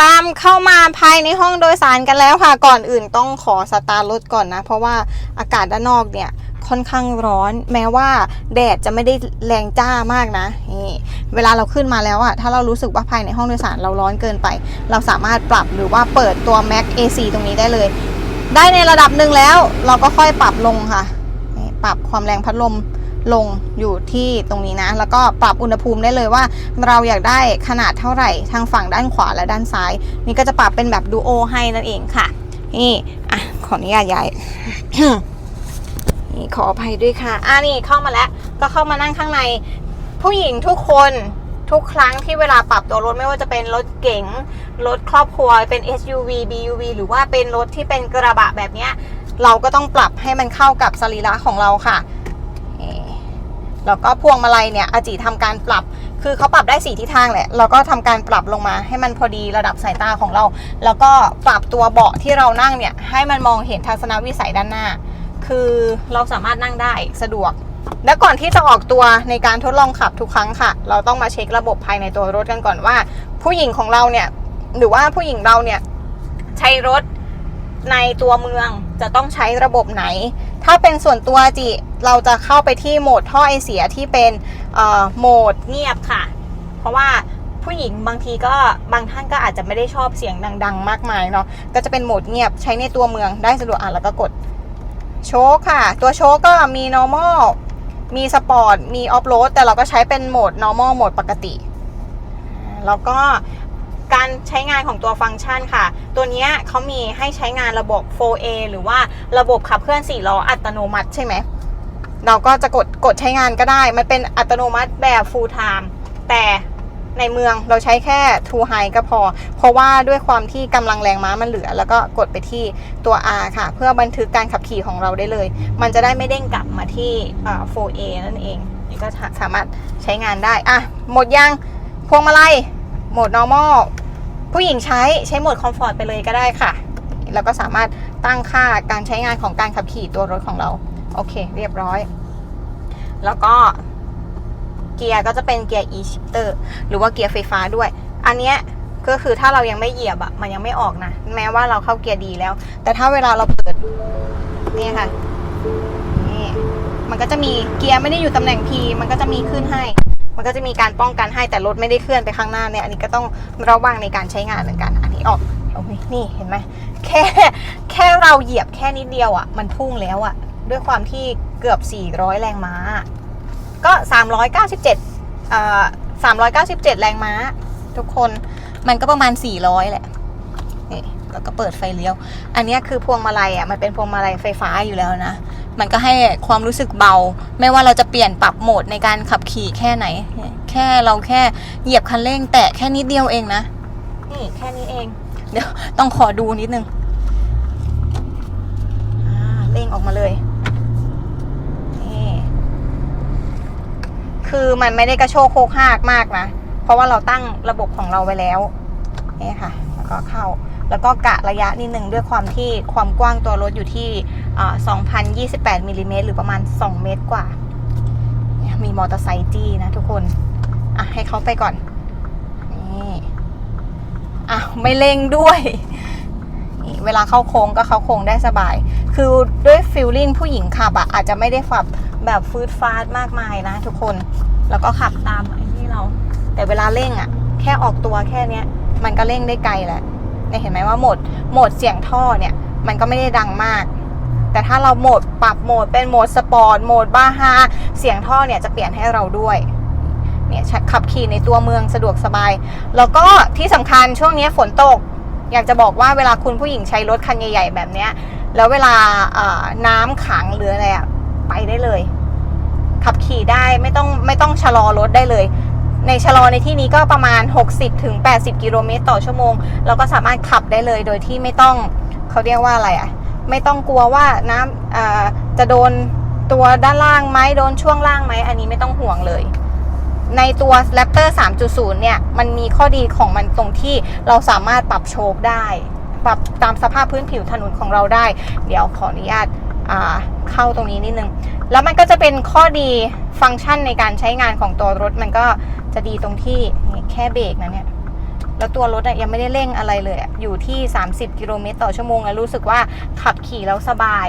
ตามเข้ามาภายในห้องโดยสารกันแล้วค่ะ ก่อนอื่นต้องขอสตาร์ทรถก่อนนะ เพราะว่าอากาศด้านนอกเนี่ยค่อนข้างร้อนแม้ว่าแดดจะไม่ได้แรงจ้ามากนะนี่เวลาเราขึ้นมาแล้วอะถ้าเรารู้สึกว่าภายในห้องโดยสารเราร้อนเกินไป เราสามารถปรับหรือว่าเปิดตัว Max AC ตรงนี้ได้เลย ได้ในระดับหนึ่งแล้ว เราก็ค่อยปรับลงค่ะ ปรับความแรงพัดลม ลงอยู่ที่ตรงนี้นะ แล้วก็ปรับอุณหภูมิได้เลยว่า เราอยากได้ขนาดเท่าไหร่ทางฝั่งด้านขวาและด้านซ้าย นี่ก็จะปรับเป็นแบบดูโอให้นั่นเองค่ะ นี่อะขออนุญาตย้ายนี่ขออภัยด้วยค่ะอ่านี่เข้ามาแล้ว ก็เข้ามานั่งข้างใน ผู้หญิงทุกคนทุกครั้งที่เวลาปรับตัวรถไม่ว่าจะเป็นรถเก๋งรถครอบครัวเป็น SUV BUV หรือว่าเป็นรถที่เป็นกระบะแบบเนี้ยเราก็ต้องปรับให้มันเข้ากับสรีระของเราค่ะ แล้วก็พวงมาลัยเนี่ยอาจิทำการปรับ คือเขาปรับได้สี่ทิศทางแหละเราก็ทำการปรับลงมาให้มันพอดีระดับสายตาของเรา แล้วก็ปรับตัวเบาะที่เรานั่งเนี่ยให้มันมองเห็นทัศนวิสัยด้านหน้า คือเราสามารถนั่งได้สะดวกและก่อนที่จะออกตัวในการทดลองขับทุกครั้งค่ะ เราต้องมาเช็คระบบภายในตัวรถกันก่อนว่า ผู้หญิงของเราเนี่ยหรือว่าผู้หญิงเราเนี่ยใช้รถในตัวเมืองจะต้องใช้ระบบไหน ถ้าเป็นส่วนตัวจิ เราจะเข้าไปที่โหมดท่อไอเสียที่เป็นโหมดเงียบค่ะ เพราะว่าผู้หญิงบางทีก็บางท่านก็อาจจะไม่ได้ชอบเสียงดัง ๆ มากมายเนาะก็จะเป็นโหมดเงียบใช้ในตัวเมืองได้สะดวกอะแล้วก็กดโชคค่ะ ตัวโชคก็มี normal มีสปอร์ตมีออฟโรดแต่เราก็ใช้เป็นโหมด normal โหมดปกติ แล้วก็ การใช้งานของตัวฟังก์ชันค่ะ ตัวนี้เขามีให้ใช้งานระบบ 4A หรือว่าระบบขับเคลื่อน4ล้ออัตโนมัติใช่ไหม เราก็จะกดกดใช้งานก็ได้ มันเป็นอัตโนมัติแบบ full time แต่ในเมืองเราใช้แค่ two high ก็พอ เพราะว่าด้วยความที่กำลังแรงม้ามันเหลือ แล้วก็กดไปที่ตัว R ค่ะ เพื่อบันทึกการขับขี่ของเราได้เลย มันจะได้ไม่เด้งกลับมาที่ 4A นั่นเองก็สามารถใช้งานได้ อะ หมดยัง พวงมาลัย โหมด normal ผู้หญิงใช้ใช้โหมด comfort ไปเลยก็ได้ค่ะ แล้วก็สามารถตั้งค่าการใช้งานของการขับขี่ตัวรถของเรา โอเค เรียบร้อย แล้วก็เกียร์ก็จะเป็นเกียร์ e-shifter หรือว่าเกียร์ไฟฟ้าด้วย อันเนี้ยก็คือถ้าเรายังไม่เหยียบอะมันยังไม่ออกนะ แม้ว่าเราเข้าเกียร์ดีแล้ว แต่ถ้าเวลาเราเปิดนี่ค่ะนี่มันก็จะมีเกียร์ไม่ได้อยู่ตำแหน่ง P มันก็จะมีขึ้นให้ มันก็จะมีการป้องกันให้แต่รถไม่ได้เคลื่อนไปข้างหน้าเนี่ยอันนี้ก็ต้องระวังในการใช้งานเหมือนกัน อันนี้ออกโอ้ยนี่เห็นไหมแค่แค่เราเหยียบแค่นิดเดียวอะ่ะ มันพุ่งแล้วอะ่ะ ด้วยความที่เกือบ 400 แรงม้า ก็ 397เอ่อ397 แรงม้า ทุกคนมันก็ประมาณ 400 แหละนี่แล้วก็เปิดไฟเลี้ยว อันนี้คือพวงมาลัยอะมันเป็นพวงมาลัยไฟฟ้าอยู่แล้วนะ มันก็ให้ความรู้สึกเบา ไม่ว่าเราจะเปลี่ยนปรับโหมดในการขับขี่แค่ไหน แค่เราแค่เหยียบคันเร่ง แตะแค่นิดเดียวเองนะ นี่แค่นี้เอง เดี๋ยวต้องขอดูนิดนึงเร่งออกมาเลยนี่คือมันไม่ได้กระโชกโคกหากมากนะ เพราะว่าเราตั้งระบบของเราไว้แล้วนี่ค่ะ แล้วก็เข้า แล้วก็กะระยะนิดนึงด้วยความที่ความกว้างตัวรถอยู่ที่อ่า2,028มิลลิเมตรหรือประมาณ 2 เมตรกว่า มีมอเตอร์ไซค์จี้นะทุกคน อะ ให้เขาไปก่อน นี่อะไม่เร่งด้วยเวลาเข้าโค้งก็เข้าโค้งได้สบาย คือด้วยฟิลลิ่งผู้หญิงขับอะอาจจะไม่ได้ขับแบบฟืดฟาดมากมายนะทุกคน แล้วก็ขับตามไอ้นี่เรา แต่เวลาเร่งอะแค่ออกตัวแค่เนี้ย มันก็เร่งได้ไกลแหละ เนี่เห็นไหมว่าโหมดโหมดเสียงท่อเนี่ย มันก็ไม่ได้ดังมาก แต่ถ้าเราโหมดปรับโหมดเป็นโหมดสปอร์ตโหมดบ้าฮาเสียงท่อเนี่ยจะเปลี่ยนให้เราด้วยเนี่ยขับขี่ในตัวเมืองสะดวกสบาย แล้วก็ที่สำคัญช่วงนี้ฝนตก อยากจะบอกว่าเวลาคุณผู้หญิงใช้รถคันใหญ่ ๆ แบบเนี้ยแล้วเวลาน้ำขังหรืออะไรอะไปได้เลย ขับขี่ได้ไม่ต้องไม่ต้องชะลอรถได้เลย ในชะลอในที่นี้ก็ประมาณ60ถึงกิโลเมตรต่อชั่วโมง เราก็สามารถขับได้เลยโดยที่ไม่ต้องเขาเรียกว่าอะไรอะไม่ต้องกลัวว่าน้ำจะโดนตัวด้านล่างไหมโดนช่วงล่างไหมอันนี้ไม่ต้องห่วงเลย ในตัว Raptor 3.0 เนี่ย มันมีข้อดีของมันตรงที่เราสามารถปรับโชคได้ ปรับตามสภาพพื้นผิวถนนของเราได้ เดี๋ยวขออนุญาตาเข้าตรงนี้นิดนึง แล้วมันก็จะเป็นข้อดีฟังก์ชันในการใช้งานของตัวรถมันก็ จะดีตรงที่แค่เบรกนะเนี่ย แล้วตัวรถอะยังไม่ได้เร่งอะไรเลยอยู่ที่ 30 กิโลเมตรต่อชั่วโมงแล้วรู้สึกว่าขับขี่แล้วสบาย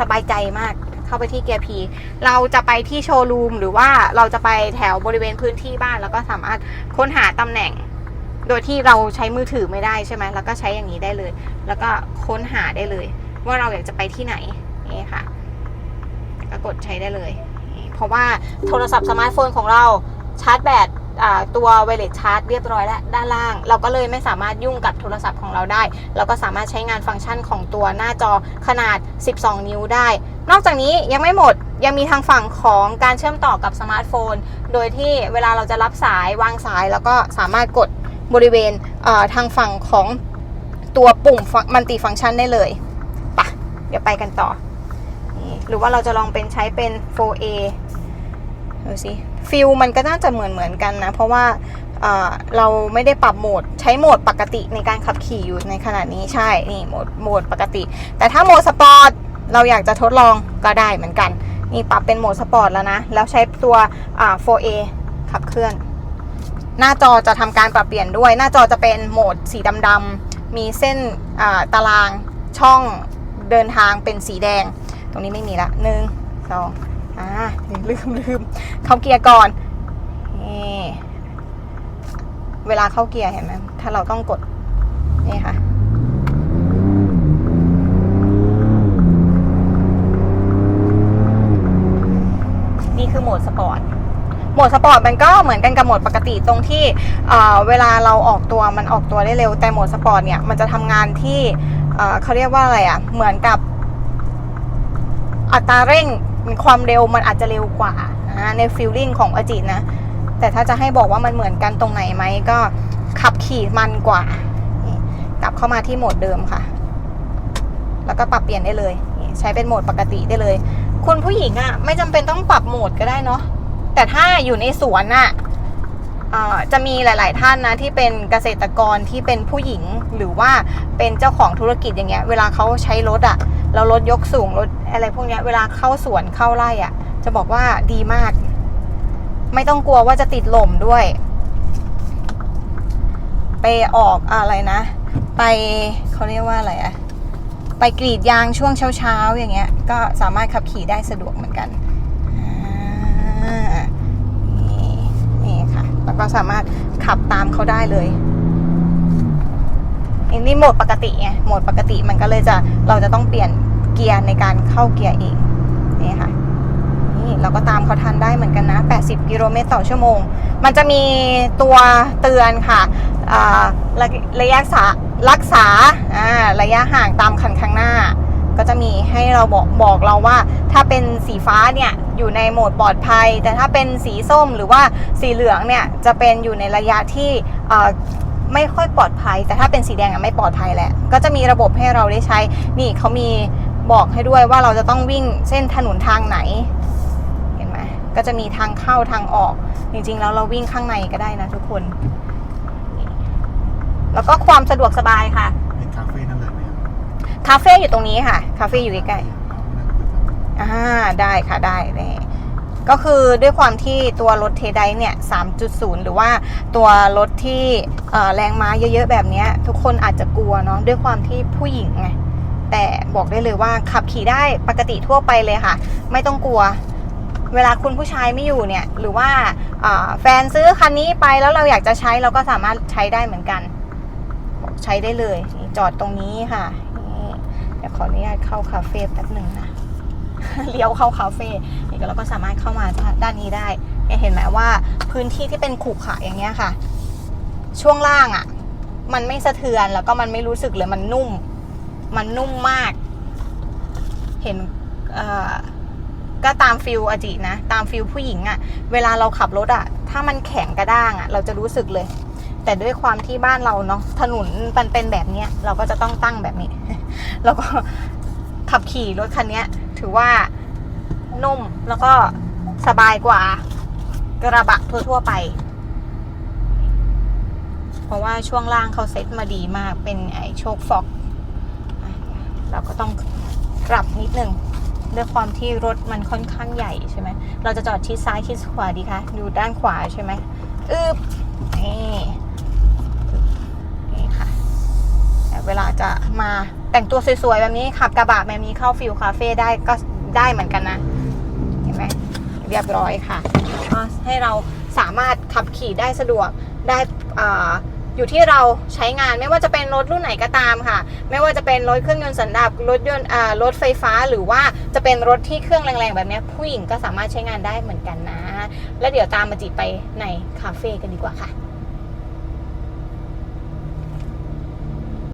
สบายใจมากเข้าไปที่เกียร์พีเราจะไปที่โชว์รูม หรือว่าเราจะไปแถวบริเวณพื้นที่บ้าน แล้วก็สามารถค้นหาตำแหน่ง โดยที่เราใช้มือถือไม่ได้ใช่ไหมแล้วก็ใช้อย่างนี้ได้เลย แล้วก็ค้นหาได้เลย ว่าเราอยากจะไปที่ไหนนี่ค่ะก็กดใช้ได้เลย เพราะว่าโทรศัพท์สมาร์ทโฟนของเรา ชาร์จแบตตัวไวเลสชาร์จเรียบร้อยแล้วด้านล่าง เราก็เลยไม่สามารถยุ่งกับโทรศัพท์ของเราได้ เราก็สามารถใช้งานฟังก์ชันของตัวหน้าจอขนาด 12 นิ้วได้ นอกจากนี้ยังไม่หมดยังมีทางฝั่งของการเชื่อมต่อกับสมาร์ทโฟน โดยที่เวลาเราจะรับสายวางสาย แล้วก็สามารถกดบริเวณทางฝั่งของตัวปุ่มมัลติฟังก์ชันได้เลยปะเดี๋ยวไปกันต่อ หรือว่าเราจะลองเป็นใช้เป็น 4A ดูสิฟิลมันก็น่าจะเหมือนเหมือนกันนะ เพราะว่าเราไม่ได้ปรับโหมดใช้โหมดปกติในการขับขี่อยู่ในขณะนี้ใช่นี่โหมดโหมดปกติ แต่ถ้าโหมดสปอร์ตเราอยากจะทดลองก็ได้เหมือนกัน นี่ปรับเป็นโหมดสปอร์ตแล้วนะ แล้วใช้ตัว 4A ขับเคลื่อน หน้าจอจะทำการปรับเปลี่ยนด้วย หน้าจอจะเป็นโหมดสีดำๆมีเส้นตารางช่องเดินทางเป็นสีแดง ตรงนี้ไม่มีละหนึ่งสอง อ่าลืมลืมเข้าเกียร์ก่อนนี่เวลาเข้าเกียร์เห็นไหมถ้าเราต้องกดนี่ค่ะนี่คือโหมดสปอร์ตโหมดสปอร์ตมันก็เหมือนกันกับโหมดปกติตรงที่เวลาเราออกตัวมันออกตัวได้เร็ว แต่โหมดสปอร์ตเนี่ยมันจะทำงานที่เอ่อเขาเรียกว่าอะไรอะ่ะเหมือนกับอัตราเร่ง ความเร็วมันอาจจะเร็วกว่าในฟิลลิ่งของอจิตนะ แต่ถ้าจะให้บอกว่ามันเหมือนกันตรงไหนไหมก็ขับขี่มันกว่า กลับเข้ามาที่โหมดเดิมค่ะ แล้วก็ปรับเปลี่ยนได้เลย ใช้เป็นโหมดปกติได้เลย คุณผู้หญิงอะ่ะ ไม่จำเป็นต้องปรับโหมดก็ได้เนาะแต่ถ้าอยู่ในสวนอะ่ะจะมีหลาย ๆ ท่านนะที่เป็นเกษตรกรที่เป็นผู้หญิงหรือว่าเป็นเจ้าของธุรกิจอย่างเงี้ย เวลาเขาใช้รถอะ่ะ แล้วรถยกสูงรถอะไรพวกนี้เวลาเข้าสวนเข้าไร่อะ่ะ จะบอกว่าดีมาก ไม่ต้องกลัวว่าจะติดหล่มด้วย ไปออกอะไรนะ ไปเขาเรียกว่าอะไรอะไปกรีดยางช่วงเช้าๆอย่างเงี้ย ก็สามารถขับขี่ได้สะดวกเหมือนกันนนี่ค่ะ แล้วก็สามารถขับตามเขาได้เลยอันนี้โหมดปกติไงโหมดปกติมันก็เลยจะเราจะต้องเปลี่ยน เกียร์ในการเข้าเกียร์เองนี่ค่ะนี่เราก็ตามเขาทันได้เหมือนกันนะ 80 กิโลเมตรต่อชั่วโมง มันจะมีตัวเตือนค่ะระระยะสารักษาระยะห่างตามคันข้างหน้า ก็จะมีให้เราบอกบอกเราว่า ถ้าเป็นสีฟ้าเนี่ยอยู่ในโหมดปลอดภัย แต่ถ้าเป็นสีส้มหรือว่าสีเหลืองเนี่ยจะเป็นอยู่ในระยะที่ไม่ค่อยปลอดภัย แต่ถ้าเป็นสีแดงอะไม่ปลอดภัยแหละ ก็จะมีระบบให้เราได้ใช้ นี่เขามี บอกให้ด้วยว่าเราจะต้องวิ่งเส้นถนนทางไหน เห็นไหมก็จะมีทางเข้าทางออก จริงๆ แล้วเราวิ่งข้างในก็ได้นะทุกคน แล้วก็ความสะดวกสบายค่ะเห็นคาเฟ่นั่นเลยไหมครับคาเฟ่อยู่ตรงนี้ค่ะ คาเฟ่อยู่ใกล้ๆเอานั่งคุยกันอ่าได้ค่ะได้เลยก็คือด้วยความที่ตัวรถเทไดเนี่ย 3.0 หรือว่าตัวรถที่เอ่อแรงม้าเยอะๆแบบเนี้ยทุกคนอาจจะกลัวเนาะด้วยความที่ผู้หญิงไง แต่บอกได้เลยว่าขับขี่ได้ปกติทั่วไปเลยค่ะ ไม่ต้องกลัว เวลาคุณผู้ชายไม่อยู่เนี่ย หรือว่าาแฟนซื้อคันนี้ไปแล้วเราอยากจะใช้เราก็สามารถใช้ได้เหมือนกัน ใช้ได้เลยจอดตรงนี้ค่ะเดี๋ยวขออนุญาตเข้าคาเฟ่แป๊บหนึ่งนะเลี้ยวเข้าคาเฟ่นี่ก็เราก็สามารถเข้ามาด้านนี้ได้เนี่ยเห็นไหมว่าพื้นที่ที่เป็นขรุขระอย่างเงี้ยค่ะ ช่วงล่างอะ่ะ มันไม่สะเทือนแล้วก็มันไม่รู้สึกเลยมันนุ่ม มันนุ่มมาก เห็นเออก็ตามฟิลอจินะ ตามฟิลผู้หญิงอะ่ะ เวลาเราขับรถอะ่ะ ถ้ามันแข็งกระด้างอะ่ะ เราจะรู้สึกเลย แต่ด้วยความที่บ้านเราเนาะถนนมันเป็นแบบเนี้ย เราก็จะต้องตั้งแบบนี้ แล้วก็ขับขี่รถคันเนี้ยถือว่านุ่มแล้วก็สบายกว่ากระบะทั่วๆไป เพราะว่าช่วงล่างเขาเซ็ตมาดีมากเป็นไอโชคฟอก เราก็ต้องปรับนิดนึงด้วยความที่รถมันค่อนข้างใหญ่ใช่ไหม เราจะจอดชิดซ้ายชิดขวาดีคะอยู่ด้านขวาใช่ไหมอึบนี่นี่ค่ะเวลาจะมาแต่งตัวสวยๆ แบบนี้ขับกระบะแบบนี้เข้าฟิวคาเฟ่ได้ก็ได้เหมือนกันนะ เห็นไหมเรียบร้อยค่ะ ให้เราสามารถขับขี่ได้สะดวกได้อ่า อยู่ที่เราใช้งานไม่ว่าจะเป็นรถรุ่นไหนก็ตามค่ะ ไม่ว่าจะเป็นรถเครื่องยนต์สันดาปรถยนต์อ่ารถไฟฟ้าหรือว่าจะเป็นรถที่เครื่องแรงๆแบบนี้ผู้หญิงก็สามารถใช้งานได้เหมือนกันนะ แล้วเดี๋ยวตามมาจีไปในคาเฟ่กันดีกว่าค่ะ